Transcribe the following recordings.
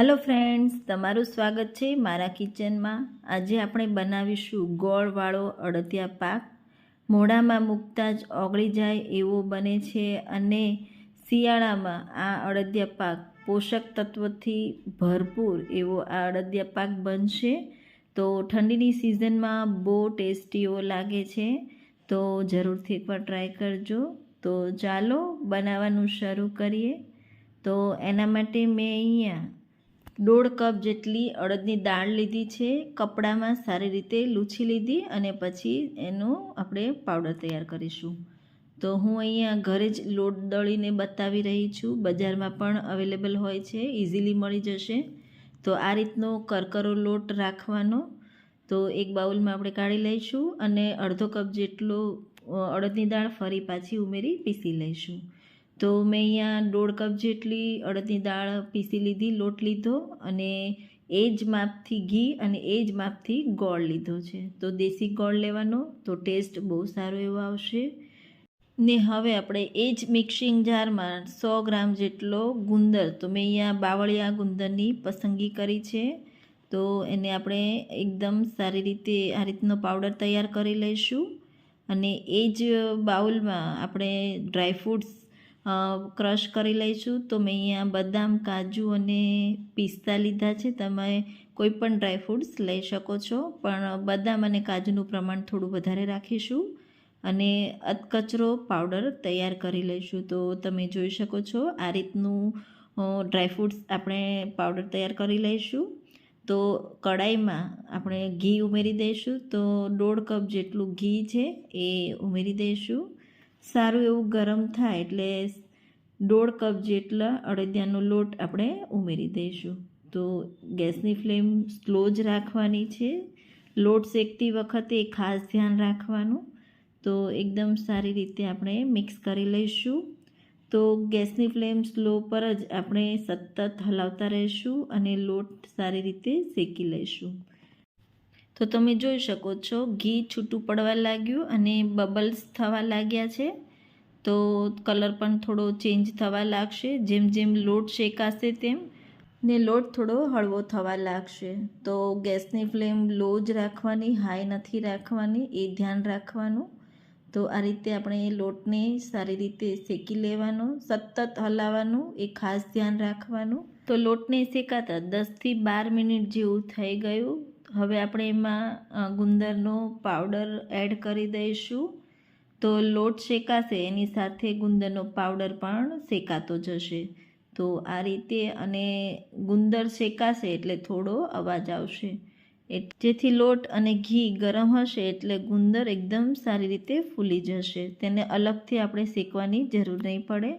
Hello friends તમારું સ્વાગત છે મારા કિચનમાં આજે આપણે બનાવીશું ગોળવાળો અડદિયા પાક. મોઢામાં મૂકતા જ ઓગળી જાય એવો બને છે અને શિયાળામાં આ અડદિયા પાક પોષક તત્વથી ભરપૂર એવો આ અડદિયા પાક બનશે. તો ઠંડીની સિઝનમાં બહુ ટેસ્ટી એવો લાગે છે. તો જરૂરથી એકવાર ટ્રાય કરજો. તો ચાલો બનાવવાનું શરૂ કરીએ. તો એના માટે મેં અહીંયા દોઢ કપ જેટલી અડદની દાળ લીધી છે, કપડામાં સારી રીતે લૂછી લીધી અને પછી એનો આપણે પાવડર તૈયાર કરીશું. તો હું અહીંયા ઘરે જ લોટ દળીને બતાવી રહી છું. બજારમાં પણ અવેલેબલ હોય છે ઇઝીલી મળી જશે. તો આ રીતનો કરકરો લોટ રાખવાનો. તો એક બાઉલમાં આપણે કાઢી લઈશું અને અડધો કપ જેટલો અડદની દાળ ફરી પાછી ઉમેરી પીસી લઈશું. તો મેં અહીંયા દોઢ કપ જેટલી અડદની દાળ પીસી લીધી, લોટ લીધો અને એ જ માપથી ઘી અને એ જ માપથી ગોળ લીધો છે. તો દેશી ગોળ લેવાનો, તો ટેસ્ટ બહુ સારો એવો આવશે. ને હવે આપણે એ જ મિક્સિંગ જારમાં સો ગ્રામ જેટલો ગુંદર, તો મેં અહીંયા બાવળિયા ગુંદરની પસંદગી કરી છે. તો એને આપણે એકદમ સારી રીતે આ રીતનો પાવડર તૈયાર કરી લઈશું. અને એ જ બાઉલમાં આપણે ડ્રાયફ્રૂટ્સ ક્રશ કરી લઈશું. તો મેં અહીંયા બદામ, કાજુ અને પિસ્તા લીધા છે. તમે કોઈ પણ ડ્રાયફ્રૂટ્સ લઈ શકો છો. પણ બદામ અને કાજુનું પ્રમાણ થોડું વધારે રાખીશું. અને અધકચરો પાવડર તૈયાર કરી લઈશું. તો તમે જોઈ શકો છો, આ રીતનું ડ્રાયફ્રૂટ્સ આપણે પાવડર તૈયાર કરી લઈશું. તો કડાઈમાં આપણે ઘી ઉમેરી દઈશું. તો દોઢ કપ જેટલું ઘી છે એ ઉમેરી દઈશું. સારું એવું ગરમ થાય એટલે દોઢ કપ જેટલા અડદિયાનો લોટ આપણે ઉમેરી દઈશું. તો ગેસની ફ્લેમ સ્લો જ રાખવાની છે. લોટ શેકતી વખતે ખાસ ધ્યાન રાખવાનું. તો એકદમ સારી રીતે આપણે મિક્સ કરી લઈશું. તો ગેસની ફ્લેમ સ્લો પર જ આપણે સતત હલાવતા રહીશું અને લોટ સારી રીતે શેકી લઈશું. તો તમે જોઈ શકો છો, ઘી છૂટું પડવા લાગ્યું અને બબલ્સ થવા લાગ્યા છે. તો કલર પણ થોડો ચેન્જ થવા લાગશે, જેમ જેમ લોટ શેકાશે તેમ ને લોટ થોડો હળવો થવા લાગશે. તો ગેસની ફ્લેમ લો જ રાખવાની, હાઈ નથી રાખવાની, એ ધ્યાન રાખવાનું. તો આ રીતે આપણે એ લોટને સારી રીતે શેકી લેવાનો, સતત હલાવવાનું, એ ખાસ ધ્યાન રાખવાનું. તો લોટને શેકાતા દસથી બાર મિનિટ જેવું થઈ ગયું. હવે આપણે એમાં ગુંદરનો પાવડર એડ કરી દઈશું. તો લોટ શેકાશે, એની સાથે ગુંદરનો પાવડર પણ શેકાતો જશે. તો આ રીતે અને ગુંદર શેકાશે એટલે થોડો અવાજ આવશે. જેથી લોટ અને ઘી ગરમ હશે એટલે ગુંદર એકદમ સારી રીતે ફૂલી જશે. તેને અલગથી આપણે શેકવાની જરૂર નહીં પડે.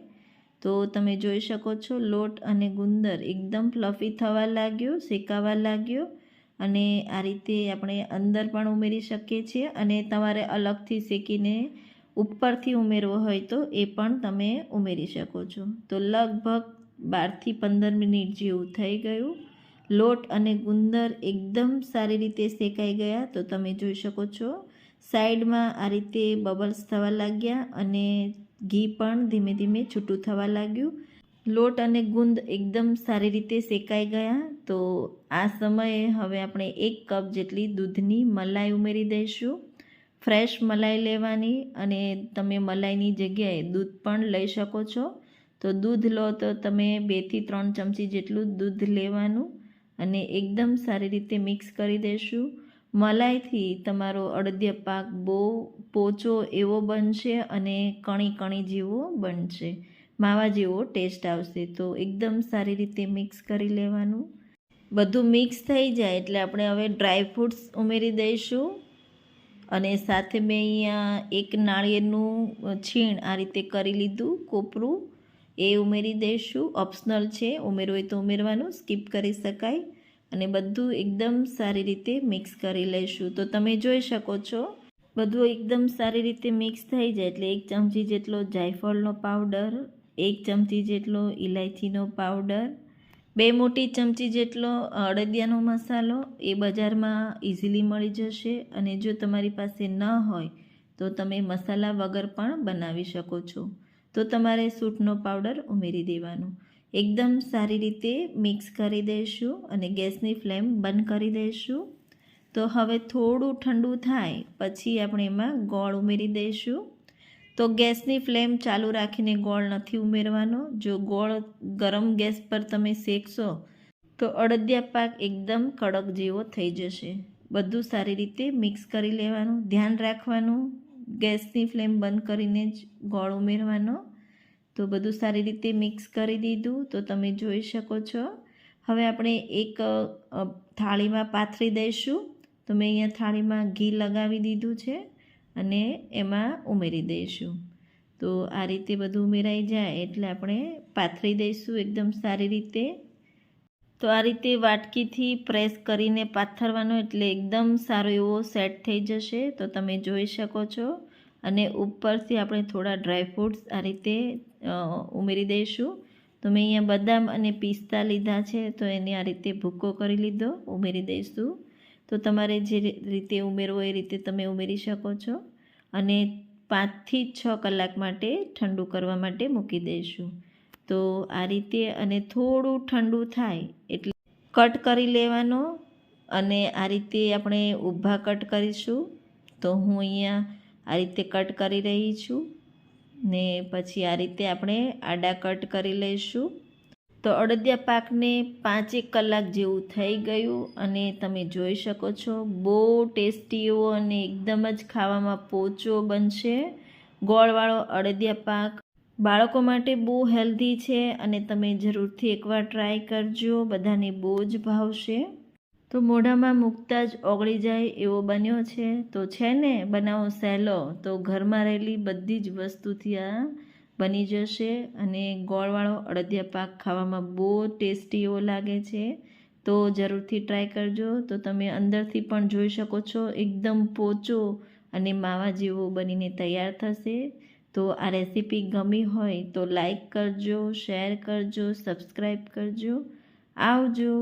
તો તમે જોઈ શકો છો, લોટ અને ગુંદર એકદમ ફ્લફી થવા લાગ્યો, શેકાવા લાગ્યો. અને આ રીતે આપણે અંદર પણ ઉમેરી શકીએ છીએ અને તમારે અલગથી શેકીને ઉપરથી ઉમેરવો હોય તો એ પણ તમે ઉમેરી શકો છો. તો લગભગ બારથી પંદર મિનિટ જેવું થઈ ગયું. લોટ અને ગુંદર એકદમ સારી રીતે શેકાઈ ગયા તો તમે જોઈ શકો છો. સાઈડમાં આ રીતે બબલ્સ થવા લાગ્યા અને ઘી પણ ધીમે ધીમે છૂટું થવા લાગ્યું. લોટ અને ગુંદ એકદમ સારી રીતે શેકાઈ ગયા, તો આ સમયે હવે આપણે એક કપ જેટલી દૂધની મલાઈ ઉમેરી દઈશું. ફ્રેશ મલાઈ લેવાની અને તમે મલાઈની જગ્યાએ દૂધ પણ લઈ શકો છો. તો દૂધ લો તો તમે બેથી ત્રણ ચમચી જેટલું દૂધ લેવાનું અને એકદમ સારી રીતે મિક્સ કરી દઈશું. મલાઈથી તમારો અડધ્ય પાક બહુ પોચો એવો બનશે અને કણી કણી જેવો બનશે. માવા જેવો ટેસ્ટ આવશે. તો એકદમ સારી રીતે મિક્સ કરી લેવાનું. બધું મિક્સ થઈ જાય એટલે આપણે હવે ડ્રાય ફ્રૂટ્સ ઉમેરી દઈશું. અને સાથે મેં અહીંયા એક નાળિયેરનું છીણ આ રીતે કરી લીધું, કોપરું. એ ઉમેરી દઈશું. ઓપ્શનલ છે, ઉમેરવું હોય તો ઉમેરવાનું સ્કીપ કરી શકાય. અને બધું એકદમ સારી રીતે મિક્સ કરી લઈશું. તો તમે જોઈ શકો છો, બધું એકદમ સારી રીતે મિક્સ થઈ જાય એટલે એક ચમચી જેટલો જાયફળનો પાવડર એક ચમચી જેટલો ઇલાયચીનો પાવડર, બે મોટી ચમચી જેટલો અડદિયાનો મસાલો, એ બજારમાં ઇઝીલી મળી જશે અને જો તમારી પાસે ન હોય તો તમે મસાલા વગર પણ બનાવી શકો છો. તો તમારે સૂટનો પાવડર ઉમેરી દેવાનો. એકદમ સારી રીતે મિક્સ કરી દઈશું અને ગેસની ફ્લેમ બંધ કરી દઈશું તો હવે થોડું ઠંડુ થાય પછી આપણે એમાં ગોળ ઉમેરી દઈશું તો ગેસની ફ્લેમ ચાલુ રાખીને ગોળ નથી ઉમેરવાનો. જો ગોળ ગરમ ગેસ પર તમે શેકશો, તો અડદિયા પાક એકદમ કડક જેવો થઈ જશે. બધું સારી રીતે મિક્સ કરી લેવાનું. ધ્યાન રાખવાનું, ગેસની ફ્લેમ બંધ કરીને જ ગોળ ઉમેરવાનો. તો બધું સારી રીતે મિક્સ કરી દીધું, તો તમે જોઈ શકો છો. હવે આપણે એક થાળીમાં પાથરી દઈશું. તો મેં અહીંયા થાળીમાં ઘી લગાવી દીધું છે. અને એમાં ઉમેરી દઈશું. તો આ રીતે બધું ઉમેરાઈ જાય એટલે આપણે પાથરી દઈશું એકદમ સારી રીતે. તો આ રીતે વાટકીથી પ્રેસ કરીને પાથરવાનો એટલે એકદમ સારો એવો સેટ થઈ જશે. તો તમે જોઈ શકો છો. અને ઉપરથી આપણે થોડા ડ્રાયફ્રૂટ્સ આ રીતે ઉમેરી દઈશું. તો મેં અહીંયા બદામ અને પિસ્તા લીધા છે. તો એને આ રીતે ભૂકો કરી લીધો, ઉમેરી દઈશું. તો તમારે જે રીતે ઉમેરવો એ રીતે તમે ઉમેરી શકો છો. અને પાંચથી છ કલાક માટે ઠંડુ કરવા માટે મૂકી દઈશું. તો આ રીતે અને થોડું ઠંડુ થાય એટલે કટ કરી લેવાનો અને આ રીતે આપણે ઊભા કટ કરીશું. તો હું અહીંયા આ રીતે કટ કરી રહી છું ને પછી આ રીતે આપણે આડા કટ કરી લઈશું. તો અડદિયા પાકને પાંચેક કલાક જેવું થઈ ગયું અને તમે જોઈ શકો છો, બહુ ટેસ્ટી એવો અને એકદમ જ ખાવામાં પોચો બનશે. ગોળવાળો અડદિયા પાક બાળકો માટે બહુ હેલ્ધી છે અને તમે જરૂરથી એકવાર ટ્રાય કરજો, બધાને બહુ જ ભાવશે. તો મોઢામાં મૂકતા જ ઓગળી જાય એવો બન્યો છે. તો છે ને, બનાવો સહેલો તો ઘરમાં રહેલી બધી જ વસ્તુથી આ બની જશે અને ગોળવાળો અડદિયા પાક ખાવામાં બહુ ટેસ્ટી એવો લાગે છે. તો જરૂરથી ટ્રાય કરજો. તો તમે અંદરથી પણ જોઈ શકો છો, એકદમ પોચો અને માવા જેવો બનીને તૈયાર થશે. તો આ રેસીપી ગમી હોય તો લાઈક કરજો શેર કરજો સબસ્ક્રાઈબ કરજો. આવજો.